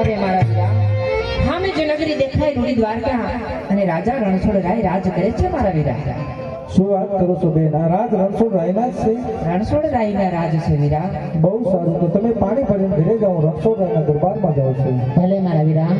અરે મારા વીરા સામે જે નગરી દેખાય રૂડી દ્વારકા અને રાજા રણછોડ રાય રાજ કરે છે મારા વીરા શું વાત કરો છો બેન? આ રાજ રણછોડ રાયના જ છે? રણછોડ રાયના રાજ છે વીરા બહુ સારું. તો તમે પાણી ભરીને ઘરે જાઓ રણછોડ રાયના દરબારમાં જાઓ છો. ભલે મારા વીરા